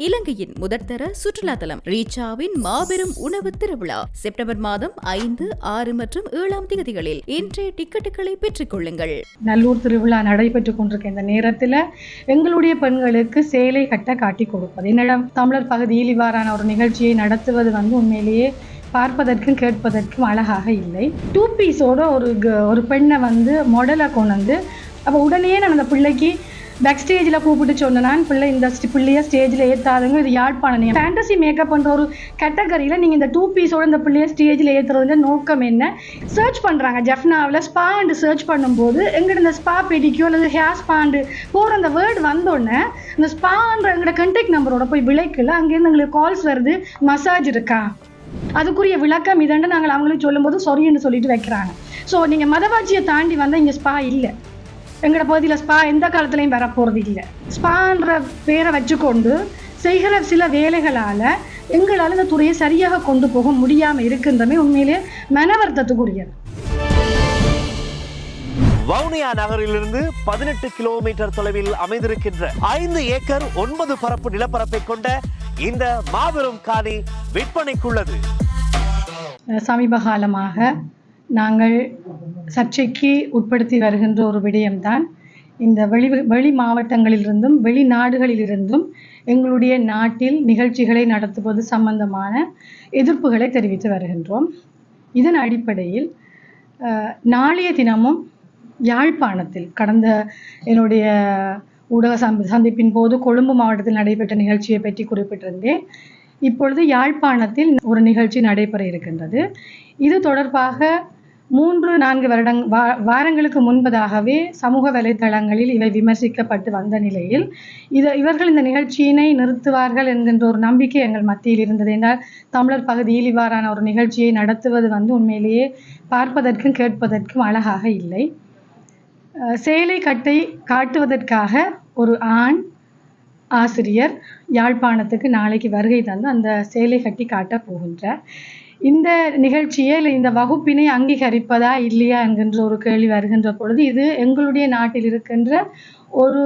இலங்கையின் முதற்தர சுற்றுலா தலம் ரீச்சாவின் மாபெரும் உணவு திருவிழா. செப்டம்பர் மாதம் ஐந்து ஆறு மற்றும் ஏழாம் தேதிகளில் இன்றைய டிக்கெட்டுகளை பெற்றுக் கொள்ளுங்கள். நல்லூர் திருவிழா நடைபெற்றுக் கொண்டிருக்க இந்த நேரத்தில் எங்களுடைய பெண்களுக்கு சேலை கட்ட காட்டி கொடுப்பது. என்னிடம் தமிழர் பகுதியில் இவ்வாறான ஒரு நிகழ்ச்சியை நடத்துவது வந்து உண்மையிலேயே பார்ப்பதற்கும் கேட்பதற்கும் அழகாக இல்லை. டூ பீஸோட ஒரு க- ஒரு பெண்ணை வந்து மொடலை கொண்டு வந்து அப்போ உடனே நான் அந்த பிள்ளைக்கு பேக் ஸ்டேஜில் கூப்பிட்டு சொன்னேன் பிள்ளை இந்த st- பிள்ளைய ஸ்டேஜில் ஏற்றாதுங்க இது யாழ்ப்பாணம் ஃபேண்டசி மேக்கப் பண்ணுற ஒரு கேட்டகரியில் நீங்கள் இந்த டூ பீஸோட இந்த பிள்ளைய ஸ்டேஜில் ஏற்றுறதுல நோக்கம் என்ன? சர்ச் பண்ணுறாங்க ஜெஃப்னாவில் ஸ்பாண்டு சர்ச் பண்ணும்போது எங்கிட்ட இந்த ஸ்பா பெடிக்கோ அல்லது ஹேர் ஸ்பாண்டு போகிற அந்த வேர்டு வந்தோடனே இந்த ஸ்பான்ற எங்களோட கண்டெக்ட் நம்பரோட போய் விளைக்கல அங்கேருந்து எங்களுக்கு கால்ஸ் வருது மசாஜ் இருக்கா? அதுக்குரிய விளக்கம் இதண்டு நாங்கள் அவங்களுக்கு சொல்லும்போது சொரின்னு சொல்லிட்டு வைக்கிறாங்க. ஸோ நீங்கள் மதவாட்சியை தாண்டி வந்தால் இங்கே ஸ்பா இல்லை. எங்களோட பகுதியில் ஸ்பா எந்த காலத்துலையும் வரப்போகிறது இல்லை. ஸ்பான்ற பேரை வச்சுக்கொண்டு செய்கிற சில வேலைகளால் எங்களால் இந்த துறையை சரியாக கொண்டு போக முடியாமல் இருக்கின்றமே உண்மையிலே மன வருத்தத்துக்குரியது வவுனியா நகரிலிருந்து பதினெட்டு கிலோமீட்டர் தொலைவில் அமைந்திருக்கின்ற ஐந்து ஏக்கர் ஒன்பது பரப்பு நிலப்பரப்பை கொண்ட இந்த மாபெரும் காணி விற்பனைக்குள்ளது. சமீப காலமாக நாங்கள் சர்ச்சைக்கு உட்படுத்தி வருகின்ற ஒரு விடயம்தான். இந்த வெளி வெளி மாவட்டங்களிலிருந்தும் வெளிநாடுகளிலிருந்தும் எங்களுடைய நாட்டில் நிகழ்ச்சிகளை நடத்துவது சம்பந்தமான எதிர்ப்புகளை தெரிவித்து வருகின்றோம். இதன் அடிப்படையில் நாளைய தினமும் யாழ்ப்பாணத்தில் கடந்த என்னுடைய ஊடக சந்தி சந்திப்பின் போது கொழும்பு மாவட்டத்தில் நடைபெற்ற நிகழ்ச்சியை பற்றி குறிப்பிட்டிருந்தேன். இப்பொழுது யாழ்ப்பாணத்தில் ஒரு நிகழ்ச்சி நடைபெற இருக்கின்றது. இது தொடர்பாக மூன்று நான்கு வருடங் வா வாரங்களுக்கு முன்பதாகவே சமூக வலைத்தளங்களில் இவை விமர்சிக்கப்பட்டு வந்த நிலையில் இது இவர்கள் இந்த நிகழ்ச்சியினை நிறுத்துவார்கள் என்கின்ற ஒரு நம்பிக்கை எங்கள் மத்தியில் இருந்தது. என்றால் தமிழர் பகுதியில் இவ்வாறான ஒரு நிகழ்ச்சியை நடத்துவது வந்து உண்மையிலேயே பார்ப்பதற்கும் கேட்பதற்கும் அழகாக இல்லை. சேலை கட்டை காட்டுவதற்காக ஒரு ஆண் ஆசிரியர் யாழ்ப்பாணத்துக்கு நாளைக்கு வருகை தந்து அந்த சேலை கட்டி காட்டப் போகின்றார். இந்த நிகழ்ச்சியை இல்லை இந்த வகுப்பினை அங்கீகரிப்பதா இல்லையா என்கின்ற ஒரு கேள்வி வருகின்ற பொழுது இது எங்களுடைய நாட்டில் இருக்கின்ற ஒரு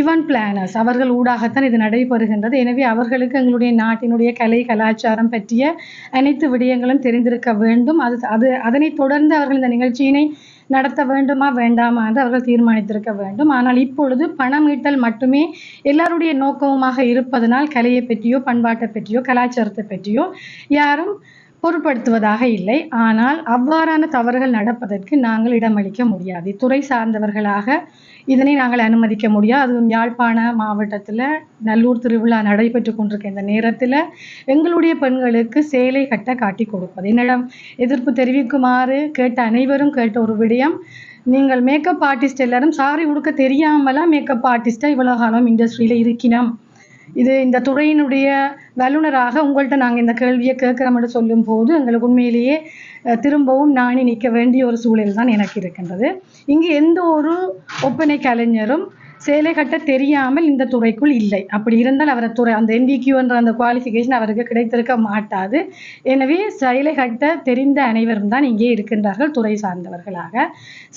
இவன் பிளானர்ஸ் அவர்கள் ஊடாகத்தான் இது நடைபெறுகின்றது. எனவே அவர்களுக்கு எங்களுடைய நாட்டினுடைய கலை கலாச்சாரம் பற்றிய அனைத்து விடயங்களும் தெரிந்திருக்க வேண்டும். அது அது அதனைத் தொடர்ந்து அவர்கள் இந்த நிகழ்ச்சியினை நடத்த வேண்டுமா வேண்டாமா என்று அவர்கள் தீர்மானித்திருக்க வேண்டும். ஆனால் இப்பொழுது பணம் ஈட்டல் மட்டுமே எல்லாருடைய நோக்கமுமாக இருப்பதனால் கலையை பற்றியோ பண்பாட்டை பற்றியோ கலாச்சாரத்தை பற்றியோ யாரும் பொருட்படுத்துவதாக இல்லை. ஆனால் அவ்வாறான தவறுகள் நடப்பதற்கு நாங்கள் இடமளிக்க முடியாது. துறை சார்ந்தவர்களாக இதனை நாங்கள் அனுமதிக்க முடியாது. அதுவும் யாழ்ப்பாண மாவட்டத்தில் நல்லூர் திருவிழா நடைபெற்று கொண்டிருக்க இந்த நேரத்தில் எங்களுடைய பெண்களுக்கு சேலை கட்ட காட்டி கொடுப்பது. என்னிடம் எதிர்ப்பு தெரிவிக்குமாறு கேட்ட அனைவரும் கேட்ட ஒரு விடயம் நீங்கள் மேக்கப் ஆர்டிஸ்ட் எல்லாரும் சாரி உடுக்க தெரியாமலாம் மேக்கப் ஆர்டிஸ்ட்டாக இவ்வளோ காலம் இண்டஸ்ட்ரியில் இருக்கினோம்? இது இந்த துறையினுடைய வல்லுநராக உங்கள்கிட்ட நாங்கள் இந்த கேள்வியை கேட்குறோம்னு சொல்லும்போது எங்களுக்கு உண்மையிலேயே திரும்பவும் நாணி நிற்க வேண்டிய ஒரு சூழல் தான் எனக்கு இருக்கின்றது. இங்கு எந்த ஒரு ஒப்பனை கலைஞரும் சேலை கட்ட தெரியாமல் இந்த துறைக்குள் இல்லை. அப்படி இருந்தால் அவரை துறை அந்த என்ற அந்த குவாலிஃபிகேஷன் அவருக்கு கிடைத்திருக்க மாட்டாது. எனவே சேலை கட்ட தெரிந்த அனைவரும் தான் இங்கே இருக்கின்றார்கள் துறை சார்ந்தவர்களாக.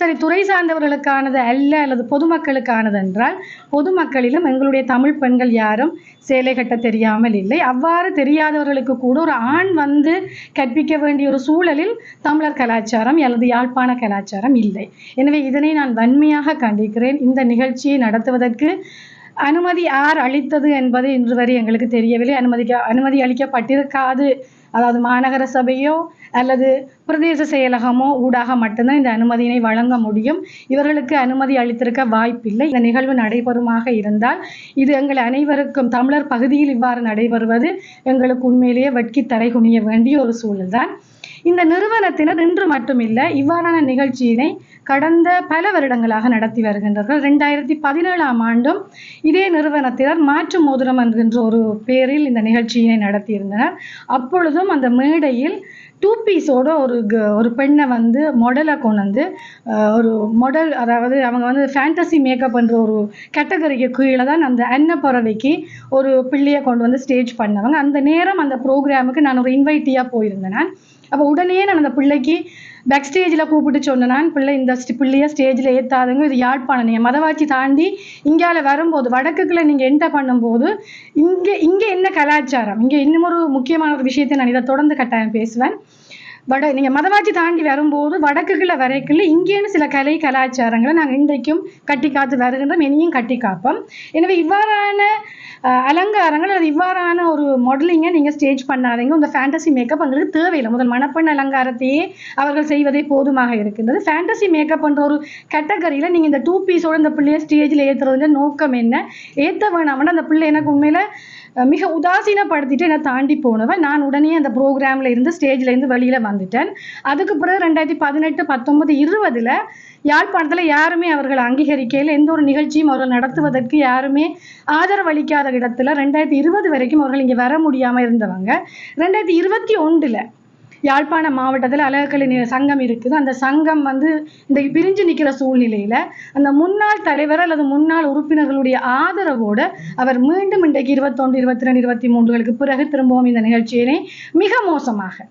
சரி துறை சார்ந்தவர்களுக்கானது அல்ல அல்லது பொதுமக்களுக்கானது என்றால் பொதுமக்களிலும் எங்களுடைய தமிழ் பெண்கள் யாரும் சேலை கட்ட தெரியாமல் இல்லை. அவ்வாறு தெரியாதவர்களுக்கு கூட ஒரு ஆண் வந்து கற்பிக்க வேண்டிய ஒரு சூழலில் தமிழர் கலாச்சாரம் அல்லது யாழ்ப்பாண கலாச்சாரம் இல்லை. எனவே இதனை நான் வன்மையாக கண்டிக்கிறேன். இந்த நிகழ்ச்சியை நடத்துவதற்கு அனுமதி யார் அளித்தது என்பது இன்று வரை எங்களுக்கு தெரியவில்லை. அனுமதிக்க அனுமதி அளிக்கப்பட்டிருக்காது. அதாவது மாநகர சபையோ அல்லது பிரதேச செயலகமோ ஊடாக மட்டும்தான் இந்த அனுமதியினை வழங்க முடியும். இவர்களுக்கு அனுமதி அளித்திருக்க வாய்ப்பில்லை. இந்த நிகழ்வு நடைபெறுமாக இருந்தால் இது எங்கள் அனைவருக்கும் தமிழர் பகுதியில் இவ்வாறு நடைபெறுவது எங்களுக்கு உண்மையிலேயே வெட்கி தரை குனிய வேண்டிய ஒரு சூழல்தான். இந்த நிறுவனத்தினர் இன்று மட்டுமில்லை இவ்வாறான நிகழ்ச்சியினை கடந்த பல வருடங்களாக நடத்தி வருகின்றார்கள். ரெண்டாயிரத்தி பதினேழாம் ஆண்டும் இதே நிறுவனத்தினர் மாற்று மோதிரம் என்கின்ற ஒரு பேரில் இந்த நிகழ்ச்சியினை நடத்தியிருந்தனர். அப்பொழுதும் அந்த மேடையில் டூ பீஸோட ஒரு க- ஒரு பெண்ணை வந்து மாடலாக கொண்டு வந்து ஒரு மாடல் அதாவது அவங்க வந்து ஃபேண்டசி மேக்கப் பண்ணுற ஒரு கேட்டகரிக்கு கீழே தான் அந்த அன்னப்பறவைக்கு ஒரு பிள்ளையை கொண்டு வந்து ஸ்டேஜ் பண்ணவங்க. அந்த நேரம் அந்த ப்ரோக்ராமுக்கு நான் ஒரு இன்வைட்டியாக போயிருந்தேன். அப்போ உடனே நான் அந்த பிள்ளைக்கு பேக் ஸ்டேஜில் கூப்பிட்டு சொன்னேன். நான் பிள்ளை இந்த பிள்ளைய ஸ்டேஜில் ஏற்றாதுங்க இது யாழ்ப்பாணம். நீங்கள் மதவாச்சி தாண்டி இங்கால வரும்போது வடக்குக்குள்ள நீங்கள் என்டர் பண்ணும்போது இங்கே இங்கே என்ன கலாச்சாரம்? இங்கே இன்னும் ஒரு முக்கியமான ஒரு விஷயத்தை நான் இதை தொடர்ந்து கட்டாயம் பேசுவேன். வட நீங்கள் மதவாச்சி தாண்டி வரும்போது வடக்குக்குள்ள வரைக்குள்ள இங்கேன்னு சில கலை கலாச்சாரங்களை நாங்கள் இன்றைக்கும் கட்டி காத்து வருகின்றோம் இனியும் கட்டி காப்போம். எனவே இவ்வாறான அலங்காரங்கள் அது இவ்வாறான ஒரு மாடலிங்கை நீங்கள் ஸ்டேஜ் பண்ணாதீங்க. இந்த ஃபேண்டசி மேக்கப் எங்களுக்கு தேவையில்லை. முதல் மணப்பெண் அலங்காரத்தையே அவர்கள் செய்வதே போதுமாக இருக்கின்றது. ஃபேண்டசி மேக்கப் என்ற ஒரு கேட்டகரியில் நீங்கள் இந்த டூ பீஸோட இந்த பிள்ளையை ஸ்டேஜில் ஏற்றுறதுன்ற நோக்கம் என்ன? ஏற்ற வேணாமன்னா அந்த பிள்ளை எனக்கு உண்மையில் மிக உதாசீனப்படுத்திட்டு என்னை தாண்டி போனவன். நான் உடனே அந்த ப்ரோக்ராமில் இருந்து ஸ்டேஜ்லேருந்து வெளியில் வந்துட்டேன். அதுக்கு பிறகு ரெண்டாயிரத்தி பதினெட்டு பத்தொன்பது இருபதில் யாழ்ப்பாணத்தில் யாருமே அவர்கள் அங்கீகரிக்கையில் எந்த ஒரு நிகழ்ச்சியும் அவர்கள் நடத்துவதற்கு யாருமே ஆதரவளிக்காத இடத்துல ரெண்டாயிரத்தி இருபது வரைக்கும் அவர்கள் இங்கே வர முடியாமல் இருந்தவங்க. ரெண்டாயிரத்தி இருபத்தி ஒன்றில் யாழ்ப்பாணம் மாவட்டத்தில் அழகக்கலை சங்கம் இருக்குது. அந்த சங்கம் வந்து இந்த பிரிஞ்சு நிற்கிற சூழ்நிலையில் அந்த முன்னாள் தலைவர் அல்லது முன்னாள் உறுப்பினர்களுடைய ஆதரவோடு அவர் மீண்டும் இன்றைக்கு இருபத்தொன்று இருபத்தி ரெண்டு இருபத்தி மூன்றுகளுக்கு பிறகு திரும்பவும் இந்த நிகழ்ச்சியினை மிக மோசமாக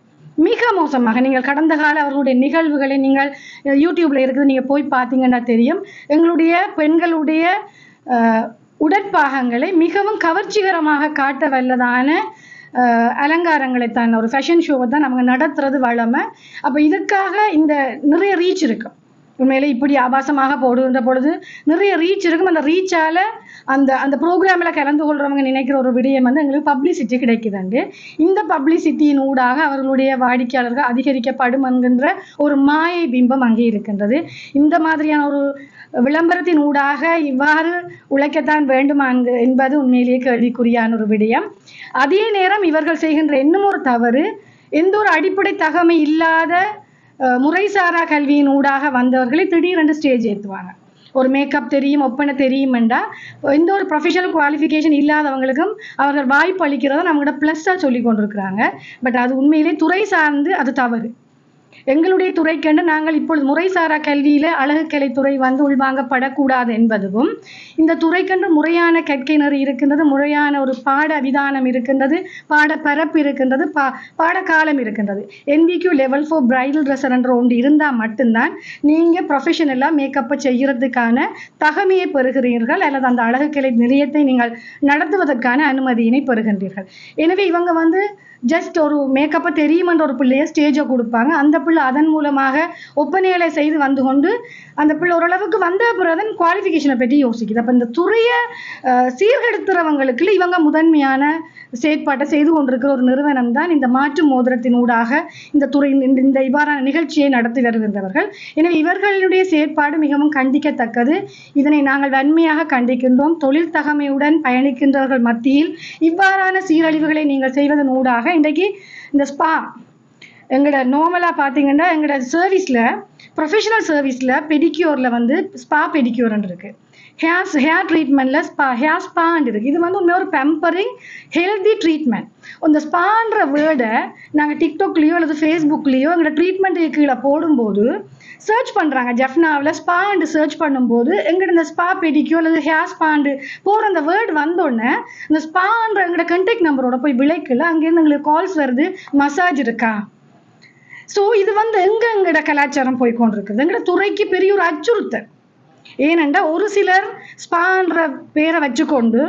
மிக மோசமாக நீங்கள் கடந்த கால அவர்களுடைய நிகழ்வுகளை நீங்கள் யூடியூப்ல இருக்குது நீங்கள் போய் பார்த்தீங்கன்னா தெரியும். எங்களுடைய பெண்களுடைய உடற்பாகங்களை மிகவும் கவர்ச்சிகரமாக காட்ட வல்லதான அலங்காரங்களை தான் ஒரு ஃபேஷன் ஷோவை தான் நம்ம நடத்துறது வளமை. அப்போ இதுக்காக இந்த நிறைய ரீச் இருக்கும் உண்மையிலே இப்படி ஆபாசமாக போடுகின்ற பொழுது நிறைய ரீச் இருக்கும். அந்த ரீச்சால அந்த அந்த ப்ரோக்ராமில் கலந்து கொள்றவங்க நினைக்கிற ஒரு விடயம் வந்து எங்களுக்கு பப்ளிசிட்டி கிடைக்குதுண்டு. இந்த பப்ளிசிட்டியின் ஊடாக அவர்களுடைய வாடிக்கையாளர்கள் அதிகரிக்கப்படும் என்கின்ற ஒரு மாயை பிம்பம் அங்கே இருக்கின்றது. இந்த மாதிரியான ஒரு விளம்பரத்தின் ஊடாக இவ்வாறு உழைக்கத்தான் வேண்டுமா என்க- என்பது உண்மையிலேயே கேள்விக்குறியான ஒரு விடயம். அதே நேரம் இவர்கள் செய்கின்ற இன்னும் ஒரு தவறு எந்த ஒரு அடிப்படை தகமை இல்லாத முறைசாரா கல்வியின் ஊடாக வந்தவர்களை திடீரென்று ஸ்டேஜ் ஏற்றுவாங்க. ஒரு மேக்கப் தெரியும் ஒப்பனை தெரியுமெண்டா எந்த ஒரு ப்ரொஃபஷனல் குவாலிஃபிகேஷன் இல்லாதவங்களுக்கும் அவர்கள் வாய்ப்பு அளிக்கிறத நம்மகிட்ட ப்ளஸ்ஸாக சொல்லி கொண்டிருக்கிறாங்க. பட் அது உண்மையிலே துறை சார்ந்து அது தவறு. எங்களுடைய துறைக்கென்று நாங்கள் இப்பொழுது முறைசாரா கல்வியில அழகுக்கலை துறை வந்து உள்வாங்கப்படக்கூடாது என்பதும் இந்த துறைக்கென்று முறையான கற்கை நெறி இருக்கின்றது முறையான ஒரு பாட விதானம் இருக்கின்றது பாட பரப்பு இருக்கின்றது பா பாடக்காலம் இருக்கின்றது. NPQ level four bridal dresser என்ற ஒன்று இருந்தால் மட்டும்தான் நீங்கள் ப்ரொஃபஷனலாக மேக்கப்பை செய்கிறதுக்கான தகமையை பெறுகிறீர்கள் அல்லது அந்த அழகுக்கலை நிலையத்தை நீங்கள் நடத்துவதற்கான அனுமதியினை பெறுகின்றீர்கள். எனவே இவங்க வந்து ஜஸ்ட் ஒரு மேக்கப்பை தெரியுமன்ற ஒரு பிள்ளைய ஸ்டேஜை கொடுப்பாங்க. அந்த பிள்ளை அதன் மூலமாக ஒப்பனைகளை செய்து வந்து கொண்டு அந்த பிள்ளை ஓரளவுக்கு வந்த பிறகு குவாலிஃபிகேஷனை பற்றி யோசிக்குது. அப்போ இந்த துறையை சீர்கெடுத்துறவங்களுக்கு இவங்க முதன்மையான செயற்பாட்டை செய்து கொண்டிருக்கிற ஒரு நிறுவனம் தான் இந்த மாற்று மோதிரத்தின் ஊடாக இந்த துறை இந்த இந்த இவ்வாறான நிகழ்ச்சியை நடத்தி வருகின்றவர்கள். எனவே இவர்களுடைய செயற்பாடு மிகவும் கண்டிக்கத்தக்கது. இதனை நாங்கள் வன்மையாக கண்டிக்கின்றோம். தொழில் தகமையுடன் பயணிக்கின்றவர்கள் மத்தியில் இவ்வாறான சீரழிவுகளை நீங்கள் செய்வதன் ஊடாக இன்றைக்கு இந்த ஸ்பா எங்களோட நார்மலாக பார்த்தீங்கன்னா எங்களோட சர்வீஸில் ப்ரொஃபஷனல் சர்வீஸில் பெடிக்யூரில் வந்து ஸ்பா பெடிக்யூர்னு இருக்குது ஹேர்ஸ் ஹேர் ட்ரீட்மெண்ட்டில் ஸ்பா ஹேர் ஸ்பான் இருக்குது இது வந்து உண்மையாக ஒரு பெம்பரிங் ஹெல்தி ட்ரீட்மெண்ட் இந்த ஸ்பான்ற வேர்டை நாங்கள் டிக்டாக்லேயோ அல்லது ஃபேஸ்புக்லேயோ எங்களோட ட்ரீட்மெண்ட்டுக்கு கீழே போடும்போது சர்ச் பண்ணுறாங்க ஜெஃப்னாவில் ஸ்பாண்டு சர்ச் பண்ணும்போது எங்கிட்ட இந்த ஸ்பா பெடிக்கோ அல்லது ஹேர் ஸ்பாண்டு போகிற அந்த வேர்டு வந்தோடனே இந்த ஸ்பான்ற எங்களோட கண்டெக்ட் நம்பரோட போய் விளைக்கல அங்கேருந்து எங்களுக்கு கால்ஸ் வருது மசாஜ் இருக்கா? ஸோ இது வந்து எங்க எங்களோட கலாச்சாரம் போய் கொண்டிருக்குது எங்களோட துறைக்கு பெரிய ஒரு அச்சுறுத்தல். ஏனென்றால் ஒரு சிலர் ஸ்பான்ற பேரை வச்சுக்கொண்டு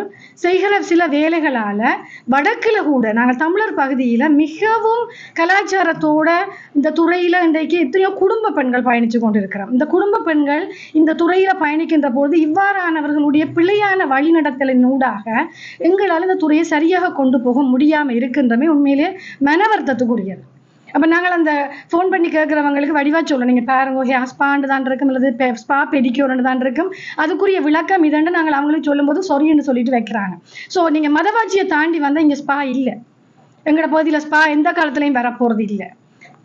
செய்கிற சில வேலைகளால் வடக்கில் கூட நாங்கள் தமிழர் பகுதியில் மிகவும் கலாச்சாரத்தோட இந்த துறையில் இன்றைக்கு எத்தனையோ குடும்ப பெண்கள் பயணித்து கொண்டிருக்கிறோம். இந்த குடும்ப பெண்கள் இந்த துறையில் பயணிக்கின்ற போது இவ்வாறானவர்களுடைய பிழையான வழிநடத்தலின் ஊடாக எங்களால் இந்த துறையை சரியாக கொண்டு போக முடியாமல் இருக்கின்றமே உண்மையிலே மன வருத்தத்துக்குரியது. அப்போ நாங்கள் அந்த ஃபோன் பண்ணி கேட்குறவங்களுக்கு வடிவாக சொல்லணும் நீங்கள் பாருங்க ஹே ஸ்பாண்டு தான் இருக்கும் அல்லது ஸ்பா பெடிக்யூர்னு தான் இருக்கும். அதுக்குரிய விளக்கம் இதண்டு நாங்கள் அவங்களுக்கு சொல்லும்போது சொரின்னு சொல்லிட்டு வைக்கிறாங்க. ஸோ நீங்கள் மதவாட்சியை தாண்டி வந்தால் இங்கே ஸ்பா இல்லை. எங்களோட பகுதியில் ஸ்பா எந்த காலத்துலையும் வரப்போகிறது இல்லை.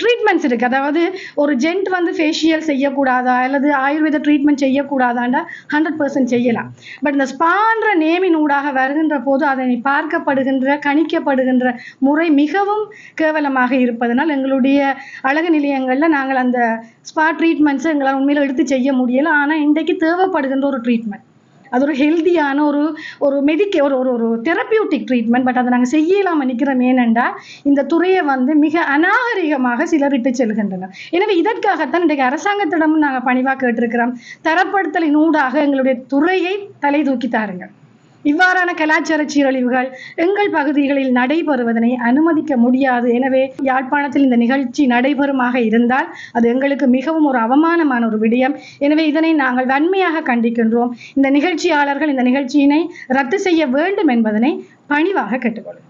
ட்ரீட்மெண்ட்ஸ் இருக்குது அதாவது ஒரு ஜென்ட் வந்து ஃபேஷியல் செய்யக்கூடாதா? அல்லது ஆயுர்வேத ட்ரீட்மெண்ட் செய்யக்கூடாதாண்டா? ஹண்ட்ரட் பர்சன்ட் செய்யலாம். பட் இந்த ஸ்பான்ற நேமின் ஊடாக வருகின்ற போது அதனை பார்க்கப்படுகின்ற கணிக்கப்படுகின்ற முறை மிகவும் கேவலமாக இருப்பதனால் எங்களுடைய அழகு நிலையங்களில் நாங்கள் அந்த ஸ்பா ட்ரீட்மெண்ட்ஸை எங்களால் உண்மையில் எடுத்து செய்ய முடியலை. ஆனால் இன்றைக்கு தேவைப்படுகின்ற ஒரு ட்ரீட்மெண்ட் அது ஒரு ஹெல்த்தியான ஒரு ஒரு மெடிக்க ஒரு ஒரு ஒரு தெரப்பியூட்டிக் ட்ரீட்மெண்ட் பட் அதை நாங்கள் செய்யலாமல் நிற்கிறோம் ஏனென்றா இந்த துறையை வந்து மிக அநாகரிகமாக சிலர் இட்டு செல்கின்றனர். எனவே இதற்காகத்தான் இன்றைக்கு அரசாங்கத்திடமும் நாங்கள் பணிவாக கேட்டிருக்கிறோம். தரப்படுத்தலின் ஊடாக எங்களுடைய துறையை தலை தூக்கி தாருங்கள். இவ்வாறான கலாச்சார சீரழிவுகள் எங்கள் பகுதிகளில் நடைபெறுவதனை அனுமதிக்க முடியாது. எனவே யாழ்ப்பாணத்தில் இந்த நிகழ்ச்சி நடைபெறுமாக இருந்தால் அது எங்களுக்கு மிகவும் ஒரு அவமானமான ஒரு விடயம். எனவே இதனை நாங்கள் வன்மையாக கண்டிக்கின்றோம். இந்த நிகழ்ச்சியாளர்கள் இந்த நிகழ்ச்சியினை ரத்து செய்ய வேண்டும் என்பதனை பணிவாக கேட்டுக்கொள்கிறோம்.